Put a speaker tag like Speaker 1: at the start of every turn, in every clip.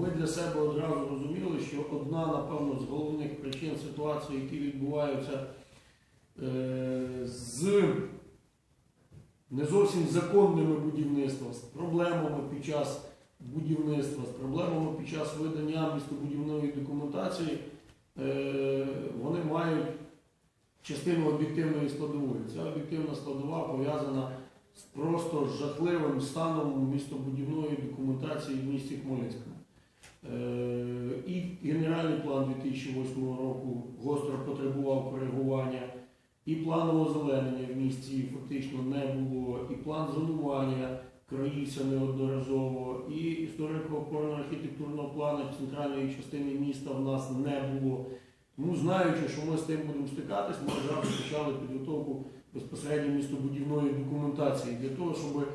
Speaker 1: ми для себе одразу розуміли, що одна, напевно, з головних причин ситуації, які відбуваються е, з не зовсім законними будівництвами, з проблемами під час будівництва, з проблемами під час видання містобудівної документації, е, вони мають частину об'єктивної складової. Ця об'єктивна складова пов'язана з просто жахливим станом містобудівної документації в місті Хмельницькому. Е, І генеральний план 2008 року гостро потребував коригування, і плану озеленення в місті фактично не було, і план зонування краївся неодноразово, і історико-опорно-архітектурного плану центральної частини міста в нас не було. Тому, знаючи, що ми з тим будемо стикатись, ми одразу почали підготовку безпосередньо містобудівної документації для того, щоб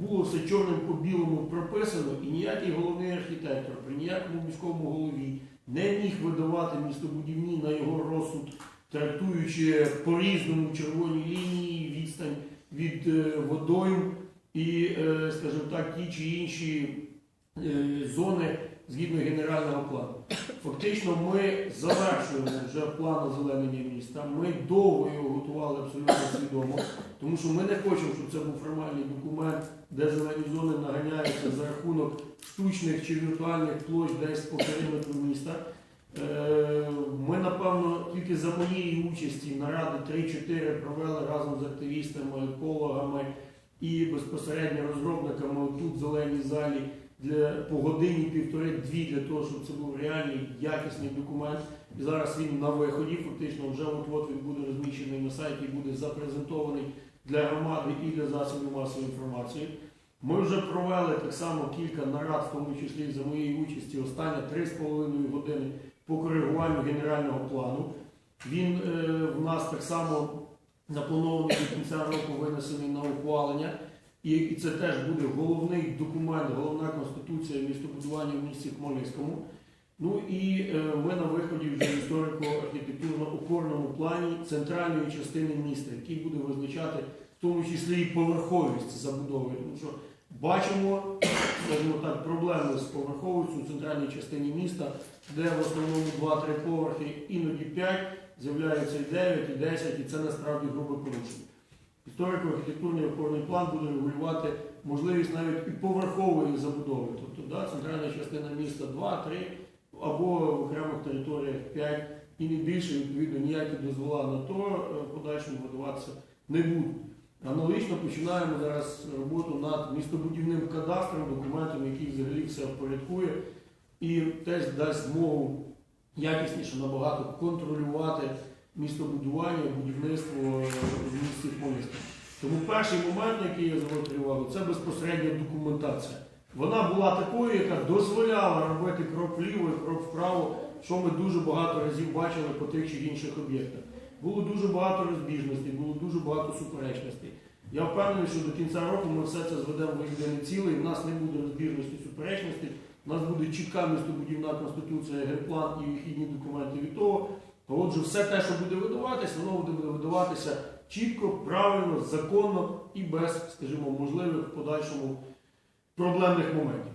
Speaker 1: було все чорним по білому прописано, і ніякий головний архітектор при ніякому міському голові не міг видавати містобудівні на його розсуд, трактуючи по-різному червоні лінії, відстань від водою і, е, скажімо так, ті чи інші е, зони згідно генерального плану. Фактично, ми завершуємо вже план озеленення міста. Ми довго його готували абсолютно свідомо, тому що ми не хочемо, щоб це був формальний документ, де зелені зони наганяються за рахунок штучних чи віртуальних площ десь по периметру міста. Е, Ми, напевно, тільки за моєї участі наради 3-4 провели разом з активістами, екологами і безпосередньо розробниками тут в зеленій залі для по годині півтори-дві для того, щоб це був реальний якісний документ. І зараз він на виході, фактично вже от-от він буде розміщений на сайті, буде запрезентований для громади і для засобів масової інформації. Ми вже провели так само кілька нарад, в тому числі за моєї участі, останні 3,5 години по коригуванню генерального плану. Він е, в нас так само запланований до кінця року винесений на ухвалення. І, це теж буде головний документ, головна конституція містобудування в місті Хмельницькому. Ну і е, ми на виході вже історико-архітектурно-опорному плані центральної частини міста, який буде визначати в тому числі і поверховість забудови. Тому що бачимо, скажімо так, проблеми з поверховістю в центральній частині міста, де в основному 2-3 поверхи, іноді 5, з'являються і 9, і 10, і це насправді грубе порушення. Історико-архітектурний опорний план буде регулювати можливість навіть і поверхової забудови. Тобто да, центральна частина міста 2, 3 або в окремих територіях 5 і не більше, відповідно, ніякі дозвола на то е, в подальшому видаватися не будуть. Аналогічно починаємо зараз роботу над містобудівним кадастром, документом, який взагалі все впорядкує, і теж дасть змогу якісніше набагато контролювати містобудування, будівництво в місті Хмельницькому. Тому перший момент, який я увагу, це безпосередня документація. Вона була такою, яка дозволяла робити крок вліво і крок вправо, що ми дуже багато разів бачили по тих чи інших об'єктах. Було дуже багато розбіжностей, було дуже багато суперечностей. Я впевнений, що до кінця року ми все це зведемо в єдине ціле, і в нас не буде розбіжностей, суперечностей, у нас буде чітка містобудівна конституція, генплан і вихідні документи від того. Отже, все те, що буде видаватись, воно буде видаватися чітко, правильно, законно і без, скажімо, можливих в подальшому проблемних моментів.